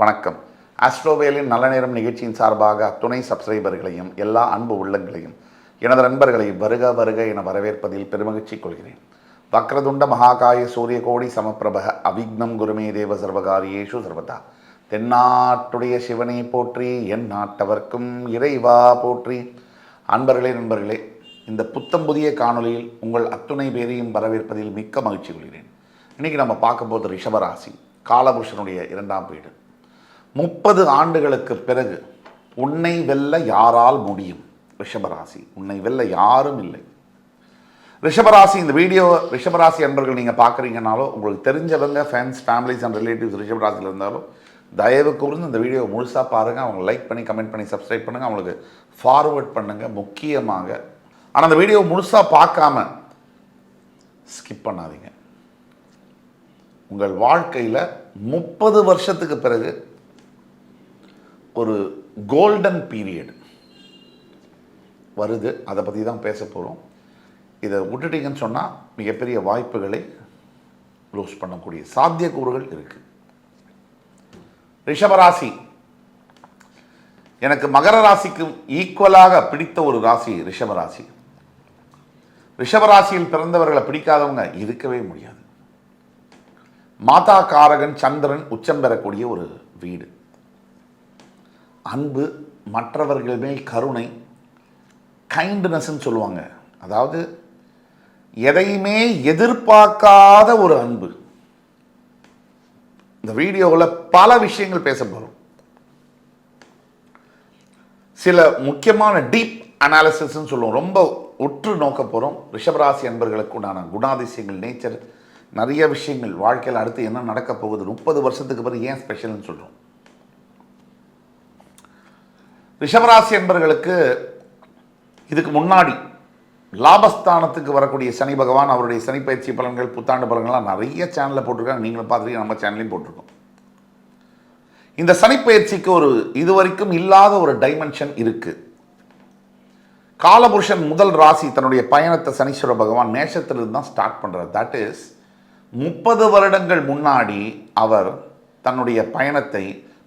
வணக்கம். ஆஸ்ட்ரோவேலின் நல்ல நேரம் நிகழ்ச்சியின் சார்பாக துணை சப்ஸ்கிரைபர்களையும் எல்லா அன்பு உள்ளங்களையும் எனது நண்பர்களை வருக வருக என வரவேற்பதில் பெருமகிழ்ச்சி கொள்கிறேன். வக்ரதுண்ட மகாகாய சூரிய கோடி சமப்பிரபக அவிக்னம் குருமே தேவ சர்வகாரியேஷு சர்வதா. தென்னாட்டுடைய சிவனை போற்றி என் நாட்டவர்க்கும் இறைவா போற்றி. அன்பர்களே நண்பர்களே இந்த புத்தம் புதிய காணொளியில் உங்கள் அத்துணை பேரையும் வரவேற்பதில் மிக்க மகிழ்ச்சி கொள்கிறேன். இன்னைக்கு நம்ம பார்க்கும்போது ரிஷபராசி காலபுருஷனுடைய இரண்டாம் வீடு. முப்பது ஆண்டுகளுக்கு பிறகு உன்னை வெல்ல யாரால் முடியும்? ரிஷபராசி. உன்னை வெல்ல யாரும் இல்லை. ரிஷபராசி இந்த வீடியோ ரிஷபராசி அன்பர்கள் நீங்கள் பார்க்குறீங்கனாலோ உங்களுக்கு தெரிஞ்சவங்க ஃபேன்ஸ் ஃபேமிலிஸ் அண்ட் ரிலேட்டிவ்ஸ் ரிஷபராசியில் இருந்தாலும் தயவு கூர்ந்து இந்த வீடியோ முழுசாக பாருங்கள் அவங்க லைக் பண்ணி கமெண்ட் பண்ணி சப்ஸ்கிரைப் பண்ணுங்கள் அவங்களுக்கு ஃபார்வர்ட் பண்ணுங்கள் முக்கியமாக ஆனால் அந்த வீடியோ முழுசாக பார்க்காம ஸ்கிப் பண்ணாதீங்க. உங்கள் வாழ்க்கையில் முப்பது வருஷத்துக்கு பிறகு ஒரு கோல்டன் பீரியட் வருது. அதை பற்றி தான் பேச போகிறோம் இதை விட்டுட்டீங்கன்னு சொன்னால் மிகப்பெரிய வாய்ப்புகளை லூஸ் பண்ணக்கூடிய சாத்தியக்கூறுகள் இருக்குது ரிஷபராசி எனக்கு மகர ராசிக்கு ஈக்குவலாக பிடித்த ஒரு ராசி ரிஷபராசி ரிஷபராசியில் பிறந்தவர்களை பிடிக்காதவங்க இருக்கவே முடியாது. மாதா காரகன் சந்திரன் உச்சம் பெறக்கூடிய ஒரு வீடு. அன்பு மற்றவர்கள் மேல் கருணை கைண்ட்னஸ்ன்னு சொல்லுவாங்க. அதாவது எதையுமே எதிர்பார்க்காத ஒரு அன்பு. இந்த வீடியோவில் பல விஷயங்கள் பேச போகிறோம் சில முக்கியமான டீப் அனாலிசிஸ்ன்னு சொல்லுவோம். ரொம்ப உற்று நோக்க போகிறோம் ரிஷபராசி அன்பர்களுக்கு உண்டான குணாதிசயங்கள் நேச்சர் நிறைய விஷயங்கள். வாழ்க்கையில் அடுத்து என்ன நடக்க போகுது? முப்பது வருஷத்துக்கு பிறகு ஏன் ஸ்பெஷல்னு சொல்கிறோம் ரிஷபராசி என்பர்களுக்கு இதுக்கு முன்னாடி லாபஸ்தானத்துக்கு வரக்கூடிய சனி பகவான் அவருடைய சனி பயிற்சி பலன்கள் புத்தாண்டு பலன்கள்லாம் நிறைய சேனலில் போட்டிருக்காங்க. நீங்களும் பார்த்துருக்கீங்க நம்ம சேனல்லையும் போட்டிருக்கோம். இந்த சனிப்பயிற்சிக்கு ஒரு இதுவரைக்கும் இல்லாத ஒரு டைமென்ஷன் இருக்குது காலபுருஷன் முதல் ராசி தன்னுடைய பயணத்தை சனீஸ்வர பகவான் மேஷத்திலிருந்து தான் ஸ்டார்ட் பண்ணுறார் தட் இஸ் முப்பது வருடங்கள் முன்னாடி அவர் தன்னுடைய பயணத்தை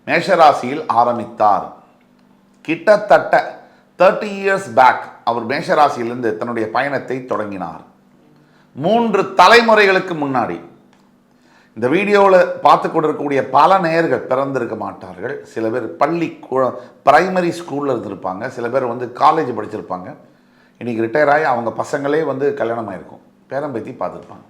மேஷராசியில் ஆரம்பித்தார். கிட்டத்தட்ட தேர்ட்டி இயர்ஸ் பேக் அவர் மேஷராசியிலிருந்து தன்னுடைய பயணத்தை தொடங்கினார். மூன்று தலைமுறைகளுக்கு முன்னாடி. இந்த வீடியோவில் பார்த்து கொண்டிருக்கக்கூடிய பல நேயர்கள் பிறந்திருக்க மாட்டார்கள். சில பேர் பள்ளி பிரைமரி ஸ்கூலில் இருந்திருப்பாங்க. சில பேர் வந்து காலேஜ் படிச்சிருப்பாங்க. இன்றைக்கி ரிட்டையர் ஆகி அவங்க பசங்களே வந்து கல்யாணம் ஆயிருக்கும் பேரம்பேத்தி பார்த்துருப்பாங்க.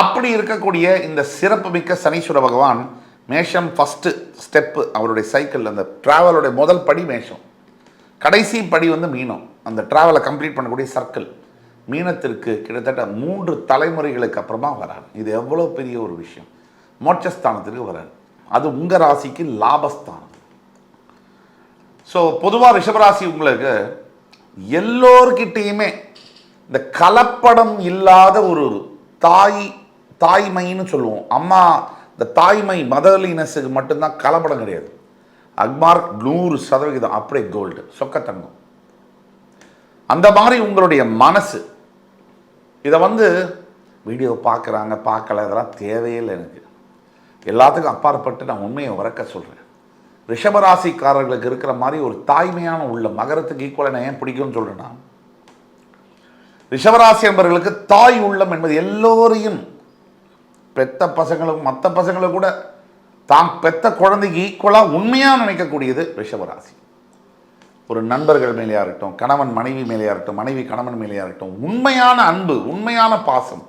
அப்படி இருக்கக்கூடிய இந்த சிறப்புமிக்க சனீஸ்வர பகவான் மேஷம் ஃபஸ்ட்டு ஸ்டெப்பு அவருடைய சைக்கிள் அந்த ட்ராவலுடைய முதல் படி மேஷம். கடைசி படி வந்து மீனம். அந்த ட்ராவலை கம்ப்ளீட் பண்ணக்கூடிய சர்க்கிள் மீனத்திற்கு கிட்டத்தட்ட மூன்று தலைமுறைகளுக்கு அப்புறமா வரார். இது எவ்வளோ பெரிய ஒரு விஷயம். மோட்சஸ்தானத்திற்கு வரார். அது உங்கள் ராசிக்கு லாபஸ்தானம். ஸோ பொதுவாக ரிஷபராசி உங்களுக்கு எல்லோர்கிட்டேயுமே இந்த கலப்படம் இல்லாத ஒரு தாய் தாய்மைன்னு சொல்லுவோம். அம்மா இந்த தாய்மை மதர்லினஸுக்கு மட்டும்தான் கலப்படம் கிடையாது. அக்மார்க் நூறு சதவிகிதம் அப்படியே கோல்டு சொக்கத்தங்கம் அந்த மாதிரி உங்களுடைய மனசு. இதை வந்து வீடியோ பார்க்குறாங்க பார்க்கல இதெல்லாம் தேவையில்லை எனக்கு. எல்லாத்துக்கும் அப்பாற்பட்டு நான் உண்மையை உறக்க சொல்கிறேன் ரிஷபராசிக்காரர்களுக்கு இருக்கிற மாதிரி ஒரு தாய்மையான உள்ள மகரத்துக்கு ஈக்குவலாக நான் ஏன் பிடிக்கும்னு சொல்கிறேன்னா ரிஷபராசி என்பவர்களுக்கு தாய் உள்ளம் என்பது எல்லோரையும் பெத்த பசங்களும் மற்ற பசங்களும் கூட தான் பெத்த குழந்தைக்கு ஈக்குவலாக உண்மையாக நினைக்கக்கூடியது ரிஷபராசி. ஒரு நண்பர்கள் மேலேயா இருக்கட்டும் கணவன் மனைவி மேலேயா இருக்கட்டும் மனைவி கணவன் மேலேயா இருக்கட்டும் உண்மையான அன்பு உண்மையான பாசம்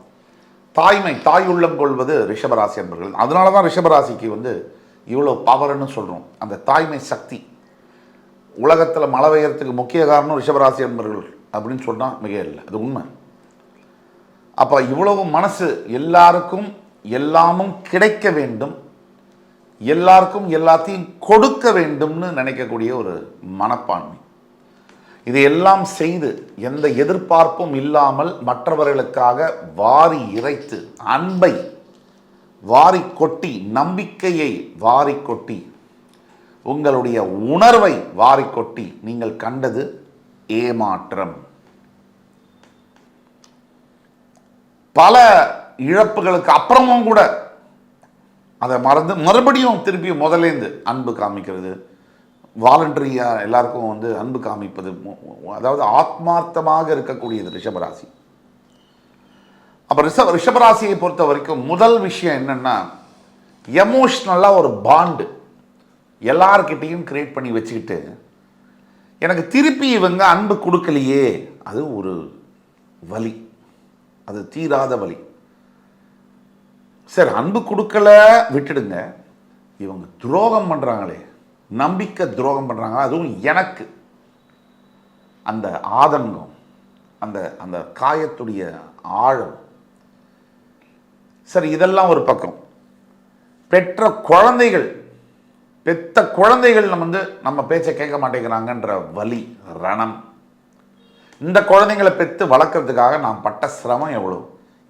தாய்மை தாய் உள்ளம் கொள்வது ரிஷபராசி அன்பர்கள். அதனால தான் ரிஷபராசிக்கு வந்து இவ்வளோ பவர்னு சொல்கிறோம் அந்த தாய்மை சக்தி. உலகத்தில் மழை பெய்யறதுக்கு முக்கிய காரணம் ரிஷபராசி அன்பர்கள் அப்படின்னு சொன்னால் மிக இல்லை. அது உண்மை. அப்போ இவ்வளவு மனசு எல்லாருக்கும் எல்லாமும் கிடைக்க வேண்டும். எல்லாருக்கும் எல்லாத்தையும் கொடுக்க வேண்டும்னு நினைக்கக்கூடிய ஒரு மனப்பான்மை. இதையெல்லாம் செய்து எந்த எதிர்பார்ப்பும் இல்லாமல் மற்றவர்களுக்காக வாரி இறைத்து அன்பை வாரி கொட்டி நம்பிக்கையை வாரி கொட்டி உங்களுடைய உணர்வை வாரி கொட்டி நீங்கள் கண்டது ஏமாற்றம். பல இழப்புகளுக்கு அப்புறமும் கூட அதை மறந்து மறுபடியும் திருப்பி முதலேந்து அன்பு காமிக்கிறது. வாலண்டரியாக எல்லாருக்கும் வந்து அன்பு காமிப்பது அதாவது ஆத்மார்த்தமாக இருக்கக்கூடியது ரிஷபராசி. அப்போ ரிஷப ரிஷபராசியை பொறுத்த வரைக்கும் முதல் விஷயம் என்னென்னா எமோஷ்னலாக ஒரு பாண்டு எல்லார்கிட்டையும் கிரியேட் பண்ணி வச்சுக்கிட்டு எனக்கு திருப்பி இவங்க அன்பு கொடுக்கலையே அது ஒரு வலி. அது தீராத வலி. சார் அன்பு கொடுக்கல விட்டுடுங்க. இவங்க துரோகம் பண்ணுறாங்களே நம்பிக்கை துரோகம் பண்ணுறாங்க அதுவும் எனக்கு. அந்த ஆதங்கம் அந்த அந்த காயத்துடைய ஆழம். சரி இதெல்லாம் ஒரு பக்கம். பெற்ற குழந்தைகள் பெத்த குழந்தைகள் நம்ம வந்து நம்ம பேச்சை கேட்க மாட்டேங்கிறாங்கன்ற வலி ரணம். இந்த குழந்தைங்களை பெற்று வளர்க்கறதுக்காக நான் பட்ட சிரமம் எவ்வளோ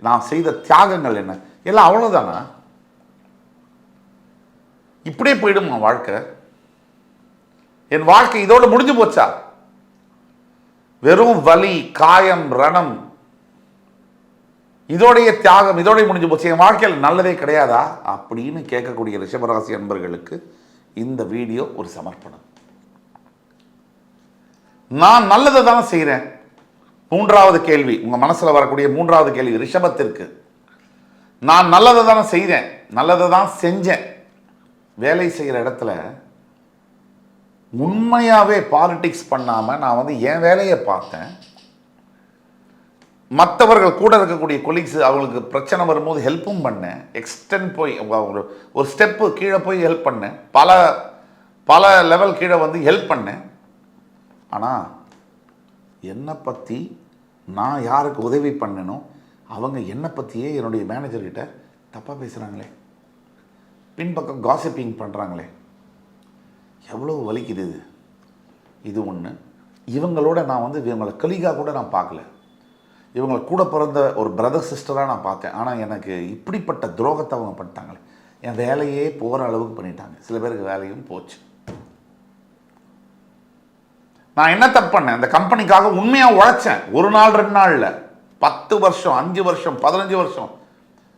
நான் செய்த தியாகங்கள் என்ன? எல்லாம் அவ்வளோதானா இப்படியே போயிடுமா வாழ்க்கை? என் வாழ்க்கை இதோட முடிஞ்சு போச்சா? வெறும் வலி காயம் ரணம் இதோடைய தியாகம் இதோடய முடிஞ்சு போச்சு. என் வாழ்க்கையில் நல்லதே கிடையாதா? அப்படின்னு கேட்கக்கூடிய ரிஷபராசி அன்பர்களுக்கு இந்த வீடியோ ஒரு சமர்ப்பணம். நான் நல்லதை தான் செய்கிறேன் மூன்றாவது கேள்வி உங்கள் மனசுல வரக்கூடிய மூன்றாவது கேள்வி ரிஷபத்திற்கு. நான் நல்லதை தானே செய்கிறேன் நல்லதை தான் செஞ்சேன். வேலை செய்கிற இடத்துல உண்மையாகவே பாலிட்டிக்ஸ் பண்ணாமல் நான் வந்து என் வேலையை பார்த்தேன். மற்றவர்கள் கூட இருக்கக்கூடிய கொலீக்ஸ் அவங்களுக்கு பிரச்சனை வரும்போது ஹெல்ப்பும் பண்ணேன். எக்ஸ்டெண்ட் போய் ஒரு ஸ்டெப்பு கீழே போய் ஹெல்ப் பண்ணேன். பல பல லெவல் கீழே வந்து ஹெல்ப் பண்ணேன். ஆனால் என்னை பற்றி நான் யாருக்கு உதவி பண்ணணும் அவங்க என்னை பற்றியே என்னுடைய மேனேஜர்கிட்ட தப்பாக பேசுகிறாங்களே பின்பக்கம் காசிப்பிங் பண்ணுறாங்களே எவ்வளோ வலிக்குது இது. இது ஒன்று இவங்களோட நான் வந்து இவங்களை கலிகா கூட நான் பார்க்கல. இவங்களை கூட பிறந்த ஒரு பிரதர் சிஸ்டராக நான் பார்த்தேன். ஆனால் எனக்கு இப்படிப்பட்ட துரோகத்தை அவங்க பண்ணிட்டாங்களே. என் வேலையே போகிற அளவுக்கு பண்ணிட்டாங்க. சில பேருக்கு வேலையும் போச்சு. நான் என்ன தப்பு பண்ணேன்? அந்த கம்பெனிக்காக உண்மையாக உழைச்சேன். ஒரு நாள் ரெண்டு நாளில். பத்து வருஷம் அஞ்சு வருஷம் பதினஞ்சு வருஷம்.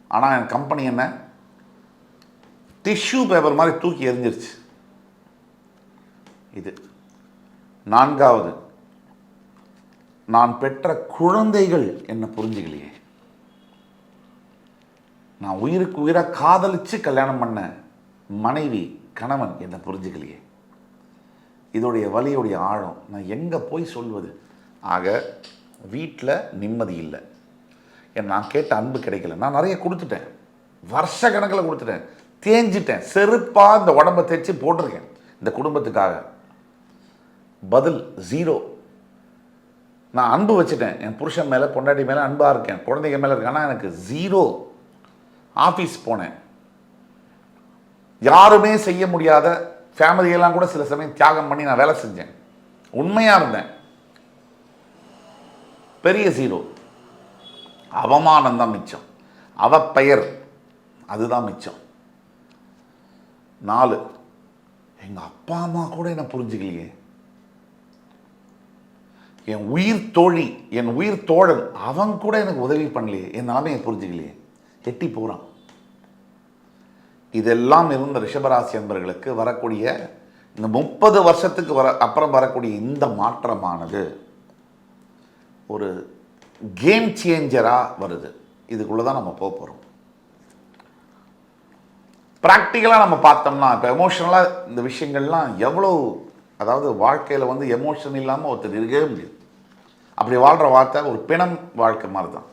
ஆனால் என் கம்பெனி என்ன? டிஷ்யூ பேப்பர் மாதிரி தூக்கி எறிஞ்சிருச்சு. இது. நான்காவது. நான் பெற்ற குழந்தைகள் என்ன புரிஞ்சுக்கலையே. நான் உயிருக்கு உயிராக காதலிச்சு கல்யாணம் பண்ண மனைவி கணவன் என்ன புரிஞ்சுக்கலையே. இதோடைய வலியுடைய ஆழம். நான் எங்கே போய் சொல்வது? ஆக வீட்டில் நிம்மதி இல்லை. நான் கேட்ட அன்பு கிடைக்கல. நான் நிறைய கொடுத்துட்டேன். வருஷ கணக்கில் கொடுத்துட்டேன். தேஞ்சிட்டேன். செருப்பாக இந்த உடம்பை தேய்ச்சி போட்டிருக்கேன். இந்த குடும்பத்துக்காக. பதில் ஜீரோ நான் அன்பு வச்சுட்டேன். என் புருஷன் மேலே பொண்டாட்டி மேலே அன்பாக இருக்கேன். குழந்தைங்க மேலே இருக்கேன். ஆனால் எனக்கு ஜீரோ ஆஃபீஸ் போனேன். யாருமே செய்ய முடியாத ஃபேமிலியெல்லாம் கூட சில சமயம் தியாகம் பண்ணி நான் வேலை செஞ்சேன். உண்மையாக இருந்தேன். பெரிய ஜீரோ அவமானம் தான் மிச்சம். அவ பெயர் அதுதான் மிச்சம். நாலு எங்கள் அப்பா அம்மா கூட என்ன புரிஞ்சுக்கலையே? என் உயிர் தோழி என் உயிர் தோழன் அவன் கூட எனக்கு உதவி பண்ணலையே. என் நிலைமையை புரிஞ்சுக்கலையே. எட்டி போகிறான் இதெல்லாம் இருந்த ரிஷபராசி அன்பர்களுக்கு வரக்கூடிய இந்த முப்பது வருஷத்துக்கு வர அப்புறம் வரக்கூடிய இந்த மாற்றமானது. ஒரு கேம் சேஞ்சராக வருது. இதுக்குள்ளே தான் நம்ம போக போகிறோம் ப்ராக்டிக்கலாக நம்ம பார்த்தோம்னா இப்போ எமோஷனலாக இந்த விஷயங்கள்லாம் எவ்வளோ அதாவது வாழ்க்கையில் வந்து எமோஷன் இல்லாமல் ஒருத்தர் இருக்கவே முடியாது. அப்படி வாழ்கிற வார்த்தை ஒரு பிணம் வாழ்க்கை மாதிரி தான்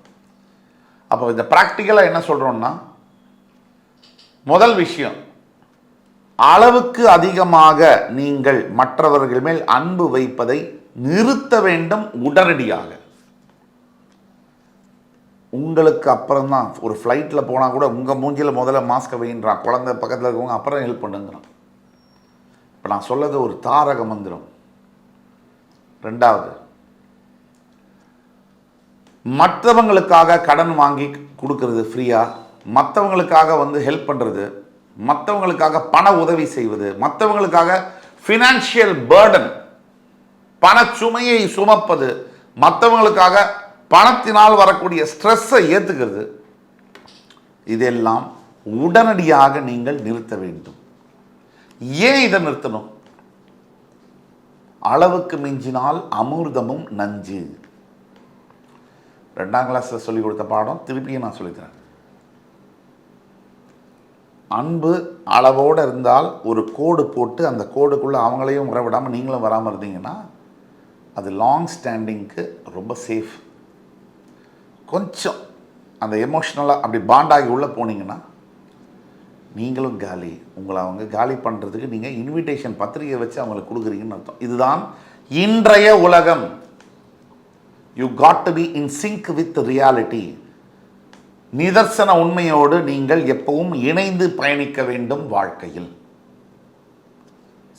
அப்போ இந்த ப்ராக்டிக்கலாக என்ன சொல்கிறோம்னா முதல் விஷயம் அளவுக்கு அதிகமாக நீங்கள் மற்றவர்கள் மேல் அன்பு வைப்பதை நிறுத்த வேண்டும் உடனடியாக. உங்களுக்கு அப்புறம் தான் ஒரு ஃப்ளைட்டில் போனால் கூட உங்கள் மூஞ்சியில் முதல்ல மாஸ்க்கை வைன்றான் குழந்தை பக்கத்தில் இருக்கவங்க அப்புறம் ஹெல்ப் பண்ணுங்கிறான். இப்போ நான் சொல்லது ஒரு தாரக மந்திரம். ரெண்டாவது மற்றவங்களுக்காக கடன் வாங்கி கொடுக்கறது ஃப்ரீயாக மற்றவங்களுக்காக வந்து ஹெல்ப் பண்ணுறது மற்றவங்களுக்காக பண உதவி செய்வது மற்றவங்களுக்காக ஃபினான்ஷியல் பேர்டன் பணச்சுமையை சுமப்பது மற்றவங்களுக்காக பணத்தினால் வரக்கூடிய ஸ்ட்ரெஸ்ஸை ஏற்றுக்கிறது இதெல்லாம் உடனடியாக நீங்கள் நிறுத்த வேண்டும். ஏன் இதை நிறுத்தணும்? அளவுக்கு மிஞ்சினால் அமிர்தமும் நஞ்சு. ரெண்டாம் கிளாஸில் சொல்லிக் கொடுத்த பாடம் திருப்பியும் நான் சொல்லித்தரேன். அன்பு அளவோடு இருந்தால் ஒரு கோடு போட்டு அந்த கோடுக்குள்ளே அவங்களையும் உறவிடாமல் நீங்களும் வராமல் இருந்தீங்கன்னா அது லாங் ஸ்டாண்டிங்க்கு ரொம்ப சேஃப் கொஞ்சம் அந்த எமோஷ்னலாக அப்படி பாண்டாகி உள்ளே போனீங்கன்னா நீங்களும் காலி. உங்களை அவங்க காலி பண்ணுறதுக்கு நீங்கள் இன்விடேஷன் பத்திரிகை வச்சு அவங்களுக்கு கொடுக்குறீங்கன்னு அர்த்தம். இதுதான் இன்றைய உலகம். You got to be in sync with reality நிதர்சன உண்மையோடு நீங்கள் எப்பவும் இணைந்து பயணிக்க வேண்டும் வாழ்க்கையில்.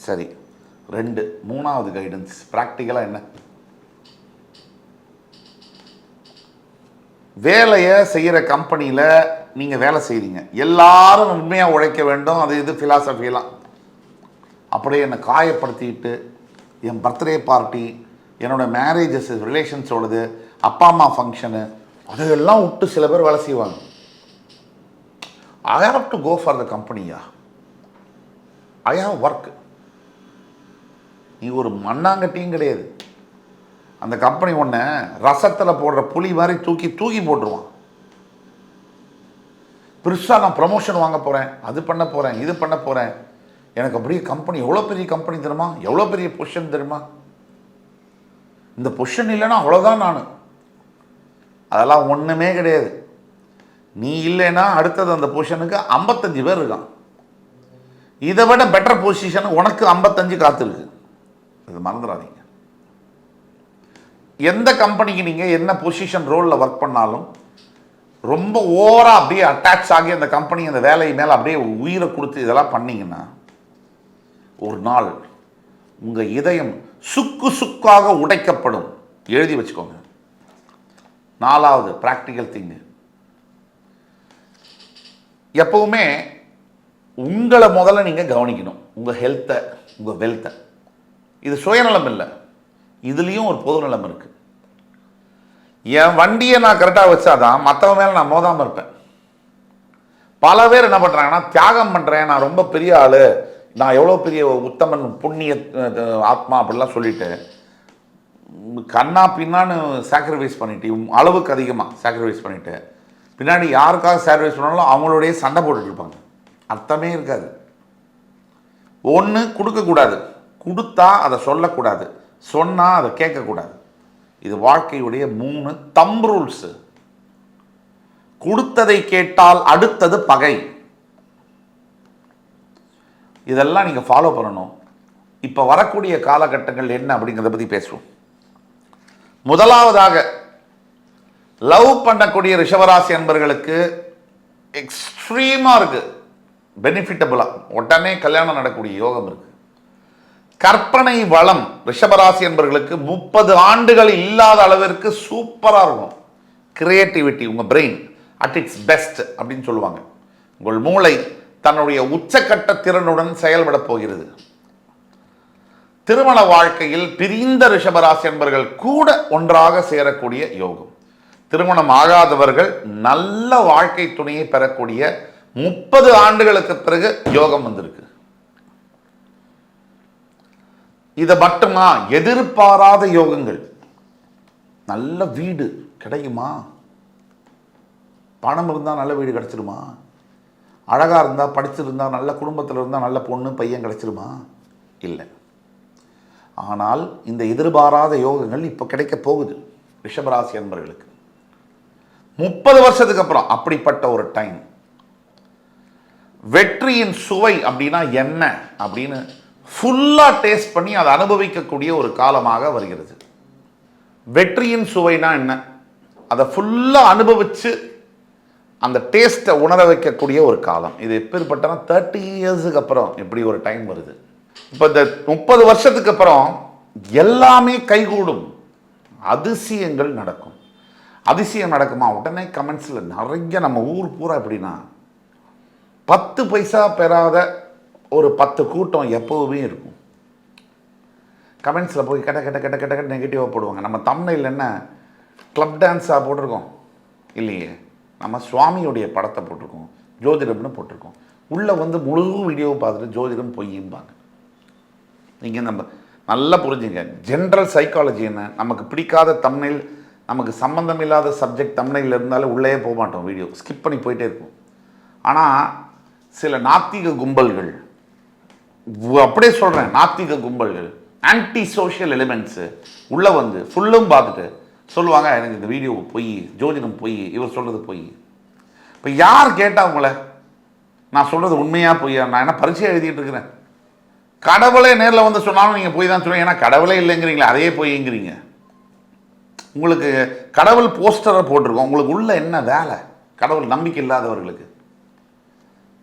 சரி ரெண்டு மூணாவது கைடன்ஸ் ப்ராக்டிக்கலாக என்ன? வேலையை செய்கிற கம்பெனியில் நீங்கள் வேலை செய்கிறீங்க எல்லாரும் உண்மையாக உழைக்க வேண்டும். அது இது ஃபிலாசபிலாம் அப்படியே என்னை காயப்படுத்திக்கிட்டு என் பர்த்டே பார்ட்டி என்னோட மேரேஜஸ் ரிலேஷன்ஸோடது அப்பா அம்மா ஃபங்க்ஷனு அதையெல்லாம் விட்டு சில பேர் வேலை செய்வாங்க. I have to go for the கம்பெனியா ஐ ஹாவ் ஒர்க் நீ ஒரு மண்ணாங்கட்டியும் கிடையாது. அந்த கம்பெனி ஒன்று ரசத்தில் போடுற புளி மாதிரி தூக்கி தூக்கி போட்டுருவான். பெருசாக நான் ப்ரமோஷன் வாங்க போகிறேன் அது பண்ண போகிறேன் இது பண்ண போகிறேன் எனக்கு அப்படியே கம்பெனி எவ்வளோ பெரிய கம்பெனி தெரியுமா? எவ்வளோ பெரிய பொசிஷன் தெரியுமா? இந்த பொசிஷன் இல்லைன்னா அவ்வளோதான் நான். அதெல்லாம் ஒன்றுமே கிடையாது. நீ இல்லைன்னா அடுத்தது அந்த பொசிஷனுக்கு ஐம்பத்தஞ்சு பேர் இருக்கான். இதை விட பெட்டர் பொசிஷன் உனக்கு ஐம்பத்தஞ்சு காத்திருக்கு இது மறந்துடாதீங்க. எந்த கம்பெனிக்கு நீங்கள் என்ன பொசிஷன் ரோலில் ஒர்க் பண்ணாலும் ரொம்ப ஓவராக அப்படியே அட்டாச் ஆகி அந்த கம்பெனி அந்த வேலை மேலே அப்படியே உயிரை கொடுத்து இதெல்லாம் பண்ணிங்கன்னா ஒரு நாள் உங்கள் இதயம் சுக்கு சுக்காக உடைக்கப்படும். எழுதி வச்சுக்கோங்க. நாலாவது ப்ராக்டிக்கல் திங்கு எப்போவுமே உங்களை முதல்ல நீங்கள் கவனிக்கணும். உங்கள் ஹெல்த்தை உங்கள் வெல்த்தை இது சுயநலம் இல்லை. இதுலேயும் ஒரு பொது நிலம் இருக்குது என் வண்டியை நான் கரெக்டாக வச்சாதான் மற்றவன் மேலே நான் மோதாமல் இருப்பேன். பல பேர் என்ன பண்ணுறாங்கன்னா தியாகம் பண்ணுறேன் நான் ரொம்ப பெரிய ஆள் நான் எவ்வளோ பெரிய உத்தமன் புண்ணிய ஆத்மா அப்படிலாம் சொல்லிட்டு கண்ணா பின்னான்னு சாக்ரிஃபைஸ் பண்ணிட்டு அளவுக்கு அதிகமாக சாக்ரிஃபைஸ் பண்ணிவிட்டு பின்னாடி யாருக்காக சாக்ரிஃபைஸ் பண்ணாலும் அவங்களுடைய சண்டை போட்டுட்ருப்பாங்க அர்த்தமே இருக்காது. ஒன்று கொடுக்கக்கூடாது. கொடுத்தா அதை சொல்லக்கூடாது. சொன்னால் அதை கேட்கக்கூடாது. இது வாழ்க்கையுடைய மூணு தம் ரூல்ஸு கொடுத்ததை கேட்டால் அடுத்தது பகை. இதெல்லாம் நீங்கள் ஃபாலோ பண்ணணும். இப்போ வரக்கூடிய காலகட்டங்கள் என்ன அப்படிங்கிறத பற்றி பேசுவோம். முதலாவதாக லவ் பண்ணக்கூடிய ரிஷவராசி என்பர்களுக்கு எக்ஸ்ட்ரீமாக இருக்குது பெனிஃபிட்டபுளாக உடனே கல்யாணம் நடக்கக்கூடிய யோகம் இருக்குது கற்பனை வளம் ரிஷபராசி என்பவர்களுக்கு முப்பது ஆண்டுகள் இல்லாத அளவிற்கு சூப்பராக இருக்கும். கிரியேட்டிவிட்டி உங்கள் பிரெயின் அட் இட்ஸ் பெஸ்ட் அப்படின்னு சொல்லுவாங்க. உங்கள் மூளை தன்னுடைய உச்சக்கட்ட திறனுடன் செயல்பட போகிறது. திருமண வாழ்க்கையில் பிரிந்த ரிஷபராசி என்பவர்கள் கூட ஒன்றாக சேரக்கூடிய யோகம். திருமணம் ஆகாதவர்கள் நல்ல வாழ்க்கை துணையை பெறக்கூடிய முப்பது ஆண்டுகளுக்கு பிறகு யோகம் வந்திருக்கு. இதை மட்டுமா? எதிர்பாராத யோகங்கள். நல்ல வீடு கிடைக்குமா? பணம் இருந்தால் நல்ல வீடு கிடச்சிருமா? அழகாக இருந்தால் படிச்சிருந்தா நல்ல குடும்பத்தில் இருந்தால் நல்ல பொண்ணு பையன் கிடச்சிருமா? இல்லை. ஆனால் இந்த எதிர்பாராத யோகங்கள் இப்போ கிடைக்க போகுது ரிஷபராசி அன்பர்களுக்கு. முப்பது வருஷத்துக்கு அப்புறம் அப்படிப்பட்ட ஒரு டைம். வெற்றியின் சுவை அப்படின்னா என்ன? அப்படின்னு ஃபுல்லாக டேஸ்ட் பண்ணி அதை அனுபவிக்கக்கூடிய ஒரு காலமாக வருகிறது. வெற்றியின் சுவைனா என்ன? அதை ஃபுல்லாக அனுபவித்து அந்த டேஸ்ட்டை உணர வைக்கக்கூடிய ஒரு காலம். இது எப்பேற்பட்டனா தேர்ட்டி இயர்ஸுக்கு அப்புறம் இப்படி ஒரு டைம் வருது. இப்போ இந்த முப்பது வருஷத்துக்கு அப்புறம் எல்லாமே கைகூடும். அதிசயங்கள் நடக்கும். அதிசயம் நடக்குமா? உடனே கமெண்ட்ஸில் நிறைய நம்ம ஊர் பூரா எப்படின்னா பத்து பைசா பெறாத ஒரு பத்து கூட்டம் எப்போவுமே இருக்கும். கமெண்ட்ஸில் போய் கெட்ட கெட்ட கெட்ட கெட்ட கெட்ட நெகட்டிவாக போடுவாங்க. நம்ம தமிழில் என்ன? க்ளப் டான்ஸாக போட்டிருக்கோம். இல்லையே. நம்ம சுவாமியுடைய படத்தை போட்டிருக்கோம். ஜோதிடம்னு போட்டிருக்கோம். உள்ளே வந்து முழு வீடியோவை பார்த்துட்டு ஜோதிடம் பொய்யும்பாங்க. நீங்கள் நம்ம நல்லா புரிஞ்சுங்க. ஜென்ரல் சைக்காலஜி என்ன? நமக்கு பிடிக்காத தமிழில் நமக்கு சம்மந்தம் இல்லாத சப்ஜெக்ட் தமிழில் இருந்தாலும் உள்ளே போக மாட்டோம் வீடியோ ஸ்கிப் பண்ணி போயிட்டே இருக்கும் ஆனால் சில நாத்திக கும்பல்கள் அப்படியே சொல்கிறேன் நாத்திக கும்பல்கள் ஆன்டி சோஷியல் எலிமெண்ட்ஸு உள்ளே வந்து ஃபுல்லும் பார்த்துட்டு சொல்லுவாங்க எனக்கு இந்த வீடியோ பொய் ஜோதிடம் பொய் இவர் சொல்கிறது பொய். இப்போ யார் கேட்டால் உங்களை? நான் சொல்கிறது உண்மையாக பொய்யா? நான் என்ன பரீட்சை எழுதிட்டு இருக்கிறேன். கடவுளே நேரில் வந்து சொன்னாலும் நீங்கள் போய் தான் சொல்லுவீங்க. ஏன்னா கடவுளே இல்லைங்கிறீங்களே அதையே பொய்ங்கிறீங்க. உங்களுக்கு கடவுள் போஸ்டரை போட்டிருக்கோம். உங்களுக்கு உள்ள என்ன வேலை? கடவுள் நம்பிக்கை இல்லாதவர்களுக்கு.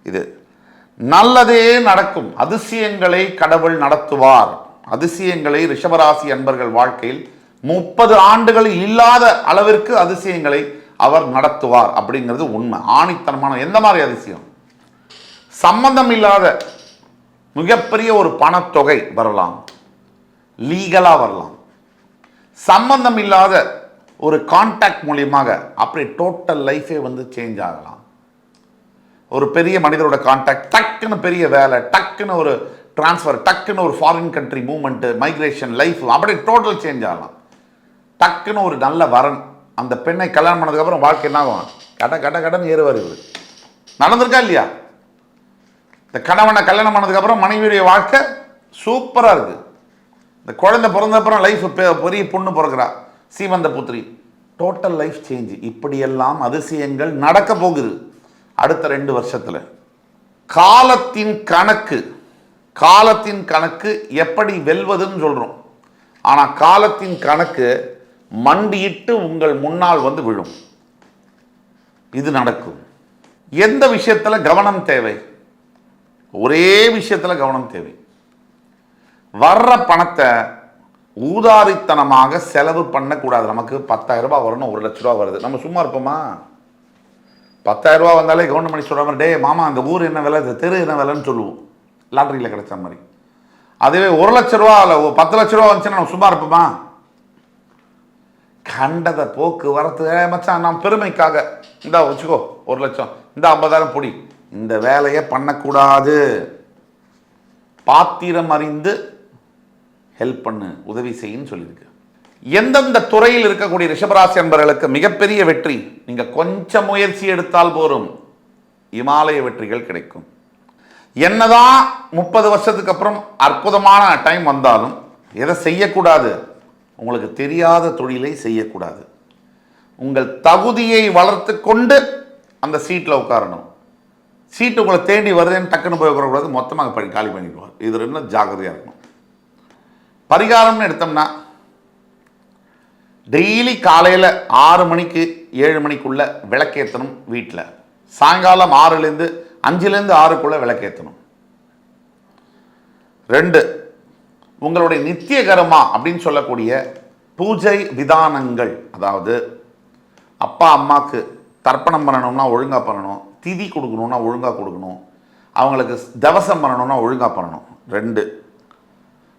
இது நல்லதே நடக்கும். அதிசயங்களை கடவுள் நடத்துவார். அதிசயங்களை ரிஷபராசி அன்பர்கள் வாழ்க்கையில் முப்பது ஆண்டுகள் இல்லாத அளவிற்கு அதிசயங்களை அவர் நடத்துவார் அப்படிங்கிறது உண்மை. ஆணித்தனமான எந்த மாதிரி அதிசயம்? சம்பந்தம் இல்லாத மிகப்பெரிய ஒரு பணத்தொகை வரலாம். லீகலாக வரலாம். சம்பந்தம் இல்லாத ஒரு கான்டாக்ட் மூலியமாக அப்படி டோட்டல் லைஃபே வந்து சேஞ்ச் ஆகலாம். ஒரு பெரிய மனிதரோட கான்டாக்ட் டக்குன்னு பெரிய வேலை டக்குன்னு ஒரு ட்ரான்ஸ்ஃபர் டக்குன்னு ஒரு foreign country movement migration life அப்படியே டோட்டல் சேஞ்ச் ஆகலாம். டக்குன்னு ஒரு நல்ல வரன் அந்த பெண்ணை கல்யாணம் பண்ணதுக்கப்புறம் வாழ்க்கை என்ன ஆகும்? கட கட கடன் ஏறுவார் இவர். நடந்திருக்கா இல்லையா? இந்த கணவனை கல்யாணம் பண்ணதுக்கப்புறம் மனைவியுடைய வாழ்க்கை சூப்பராக இருக்குது இந்த குழந்தை பிறந்தப்புறம் லைஃப் பெரிய பொண்ணு பிறக்கிறா சீமந்த புத்திரி. டோட்டல் லைஃப் சேஞ்ச் இப்படியெல்லாம் அதிசயங்கள் நடக்க போகுது. அடுத்த ரெண்டு வருஷத்தில். காலத்தின் கணக்கு காலத்தின் கணக்கு எப்படி வெல்வதுன்னு சொல்கிறோம் ஆனால் காலத்தின் கணக்கு மண்டியிட்டு உங்கள் முன்னால் வந்து விழும். இது நடக்கும். எந்த விஷயத்தில் கவனம் தேவை? ஒரே விஷயத்தில் கவனம் தேவை. வர்ற பணத்தை ஊதாரித்தனமாக செலவு பண்ணக்கூடாது. நமக்கு பத்தாயிரம் ரூபாய் வரணும் ஒரு லட்ச ரூபா வருது. நம்ம சும்மா இருப்போமா? பத்தாயிரம் ரூபா வந்தாலே கவர்மெண்ட் சொல்கிற மாதிரி டே மாமா அந்த ஊர் என்ன விலை? இந்த தெரு என்ன விலைன்னு சொல்லுவோம். லாட்ரியில் கிடைச்ச மாதிரி. அதுவே ஒரு லட்ச ரூபா இல்லை பத்து லட்ச ரூபா வந்துச்சுன்னா நம்ம சும்மா இருப்போமா? கண்டதை போக்கு வரத்து மச்சான் நான் பெருமைக்காக. இந்தா வச்சுக்கோ ஒரு லட்சம். இந்த ஐம்பதாயிரம் பொடி. இந்த வேலையை பண்ணக்கூடாது. பாத்திரம் அறிந்து ஹெல்ப் பண்ணு உதவி செய்யுன்னு சொல்லியிருக்கு. எந்தெந்த துறையில் இருக்கக்கூடிய ரிஷபராசி அன்பர்களுக்கு மிகப்பெரிய வெற்றி நீங்கள் கொஞ்சம் முயற்சி எடுத்தால் போதும் இமாலய வெற்றிகள் கிடைக்கும். என்னதான் முப்பது வருஷத்துக்கு அப்புறம் அற்புதமான டைம் வந்தாலும் எதை செய்யக்கூடாது? உங்களுக்கு தெரியாத தொழிலை செய்யக்கூடாது. உங்கள் தகுதியை வளர்த்து கொண்டு அந்த சீட்டில் உட்காரணும். சீட்டு உங்களை தேடி வருதுன்னு டக்குன்னு போய் உட்காரக்கூடாது மொத்தமாக படி காலி பண்ணிடுவார். இது இன்னும் ஜாக்கிரதையாக இருக்கணும். பரிகாரம்னு எடுத்தோம்னா டெய்லி காலையில் ஆறு மணிக்கு ஏழு மணிக்குள்ள விளக்கேற்றணும் வீட்டில் சாயங்காலம் ஆறுலேருந்து அஞ்சுலேருந்து ஆறுக்குள்ளே விளக்கேற்றணும் ரெண்டு உங்களுடைய நித்திய கர்மா அப்படின்னு சொல்லக்கூடிய பூஜை விதானங்கள் அதாவது அப்பா அம்மாவுக்கு தர்ப்பணம் பண்ணணும்னா ஒழுங்காக பண்ணணும் திதி கொடுக்கணும்னா ஒழுங்காக கொடுக்கணும் அவங்களுக்கு தவசம் பண்ணணும்னா ஒழுங்காக பண்ணணும். ரெண்டு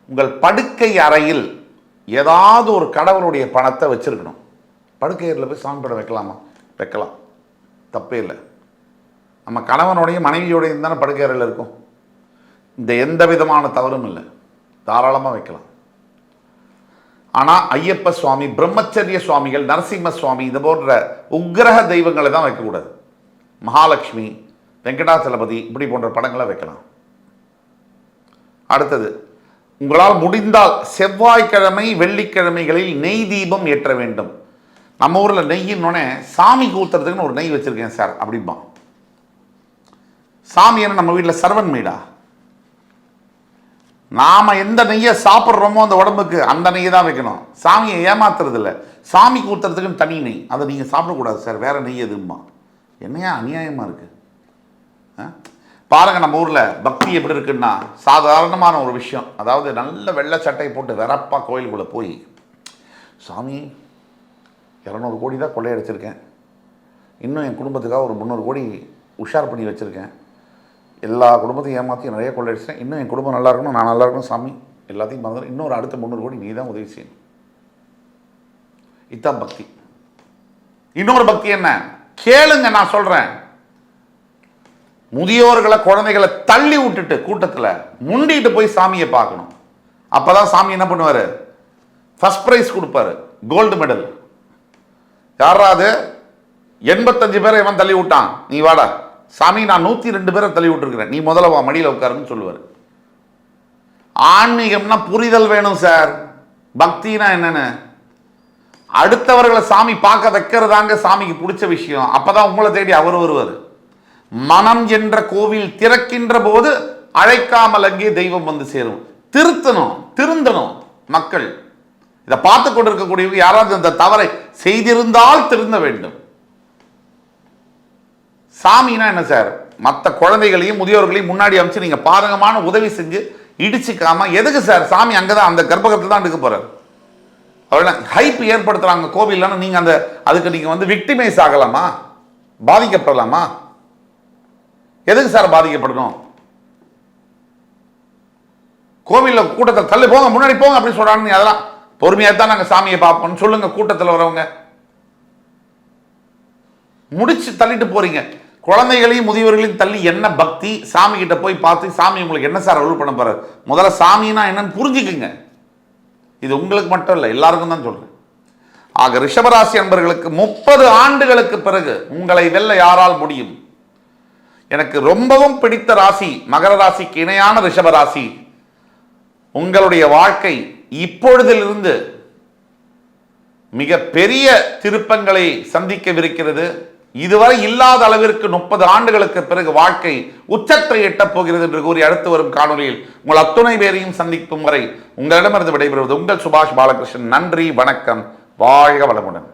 உங்கள் படுக்கை அறையில் ஏதாவது ஒரு கடவுளுடைய பணத்தை வச்சிருக்கணும். படுக்கை போய் சாமி படம் வைக்கலாமா? வைக்கலாம். தப்பே இல்லை. நம்ம கணவனுடைய மனைவியோடையும் தானே படுக்கையறையில் இருக்கும். இந்த எந்த விதமான தவறும் இல்லை. தாராளமாக வைக்கலாம். ஆனால் ஐயப்ப சுவாமி பிரம்மச்சரிய சுவாமிகள் நரசிம்ம சுவாமி இது போன்ற உக்ரக தெய்வங்களை தான் வைக்கக்கூடாது. மகாலட்சுமி வெங்கடாச்சலபதி இப்படி போன்ற படங்களை வைக்கலாம். அடுத்தது உங்களால் முடிந்தால் செவ்வாய்க்கிழமை வெள்ளிக்கிழமைகளில் நெய் தீபம் ஏற்ற வேண்டும். நம்ம ஊரில் நெய்யின்னொன்னே சாமி கூத்துறதுக்குன்னு ஒரு நெய் வச்சுருக்கேன் சார் அப்படிம்பான் சாமி என்ன நம்ம வீட்டில் சர்வன் மீடா நாம எந்த நெய்யை சாப்பிட்றோமோ அந்த உடம்புக்கு அந்த நெய்யை தான் வைக்கணும். சாமியை ஏமாத்துறது இல்லை சாமிக்கு ஊத்துறதுக்குன்னு தனி நெய். அதை நீங்கள் சாப்பிடக்கூடாது சார் வேற நெய் எதுமா என்னையா அநியாயமாக இருக்கு? பாருங்கள் பாருங்க நம்ம ஊரில் பக்தி எப்படி இருக்குன்னா சாதாரணமான ஒரு விஷயம். அதாவது நல்ல வெள்ளை சட்டை போட்டு வெறப்பாக கோயிலுக்குள்ளே போய் சாமி இரநூறு கோடி தான் கொள்ளையடிச்சிருக்கேன். இன்னும் என் குடும்பத்துக்காக ஒரு முந்நூறு கோடி உஷார் பண்ணி வச்சுருக்கேன். எல்லா குடும்பத்தையும் ஏமாற்றி நிறைய கொள்ளையடிச்சேன் இன்னும் என் குடும்பம் நல்லா இருக்கணும் நான் நல்லா இருக்கணும் சாமி. எல்லாத்தையும் மறந்து இன்னொரு அடுத்த முந்நூறு கோடி நீ தான் உதவி செய்யணும். இதுதான் பக்தி. இன்னொரு பக்தி என்ன? கேளுங்க நான் சொல்கிறேன் முதியோர்களை குழந்தைகளை தள்ளி விட்டுட்டு கூட்டத்தில் முண்டிட்டு போய் சாமியை பார்க்கணும். அப்போ தான் சாமி என்ன பண்ணுவார்? ஃபஸ்ட் ப்ரைஸ் கொடுப்பாரு. கோல்டு மெடல் யாராவது எண்பத்தஞ்சு பேரை இவன் தள்ளி விட்டான். நீ வாடா. சாமி நான் நூற்றி ரெண்டு பேரை தள்ளி விட்டுருக்குறேன். நீ முதல்ல வா மடியில் உட்காருன்னு சொல்லுவார். ஆன்மீகம்னா புரிதல் வேணும் சார் பக்தினா என்னென்னு? அடுத்தவர்களை சாமி பார்க்க வைக்கிறதாங்க சாமிக்கு பிடிச்ச விஷயம். அப்பதான் உங்களை தேடி அவர் வருவார். மனம் என்ற கோவில் திறக்கின்ற போது அழைக்காமல் அங்கே தெய்வம் வந்து சேரும். திருத்தணும் திருந்தணும் மக்கள். இதை பார்த்து கொண்டிருக்கக்கூடியவங்க யாராவது இந்த தவறை செய்திருந்தால் திருந்த வேண்டும். சாமினா என்ன சார்? மற்ற குழந்தைகளையும் முதியோர்களையும் முன்னாடி அமைச்சு நீங்க பாதகமான உதவி செஞ்சு இடிச்சுக்காம எதுக்கு சார்? சாமி அங்கதான் அந்த கர்ப்பகத்தில் தான் எடுக்க போறாரு. அவர்கள் ஹைப் ஏற்படுத்துறாங்க கோவில்னா நீங்க அந்த அதுக்கு நீங்க வந்து விக்டிமைஸ் ஆகலாமா? பாதிக்கப்படலாமா? எதுக்கு சார் பாதிக்கப்படணும்? கோவிலில் கூட்டத்தில் தள்ளி போங்க முன்னாடி போங்க அப்படின்னு சொல்கிறாங்க நீ அதெல்லாம். பொறுமையாக தான் நாங்கள் சாமியை பார்ப்போம்னு சொல்லுங்க கூட்டத்தில் வரவங்க. முடிச்சு தள்ளிட்டு போறீங்க. குழந்தைகளையும் முதியவர்களையும் தள்ளி என்ன பக்தி? சாமி கிட்ட போய் பார்த்து சாமி உங்களுக்கு என்ன சார் அருள் பண்ண போறாரு? முதல்ல சாமினா என்னன்னு புரிஞ்சுக்குங்க. இது உங்களுக்கு மட்டும் இல்லை எல்லாருக்கும் தான் சொல்றேன். ஆக ரிஷபராசி அன்பர்களுக்கு முப்பது ஆண்டுகளுக்கு பிறகு உங்களை வெல்ல யாரால் முடியும்? எனக்கு ரொம்பவும் பிடித்த ராசி மகர ராசிக்கு இணையான ரிஷபராசி உங்களுடைய வாழ்க்கை இப்பொழுதிலிருந்து மிக பெரிய திருப்பங்களை சந்திக்கவிருக்கிறது. இதுவரை இல்லாத அளவிற்கு முப்பது ஆண்டுகளுக்கு பிறகு வாழ்க்கை உச்சத்தை எட்டப் போகிறது என்று கூறி அடுத்து வரும் காணொலியில் உங்கள் அத்துணை பேரையும் சந்திக்கும் வரை உங்களிடமிருந்து விடைபெறுவது உங்கள் சுபாஷ் பாலகிருஷ்ணன். நன்றி வணக்கம். வாழ்க வளமுடன்.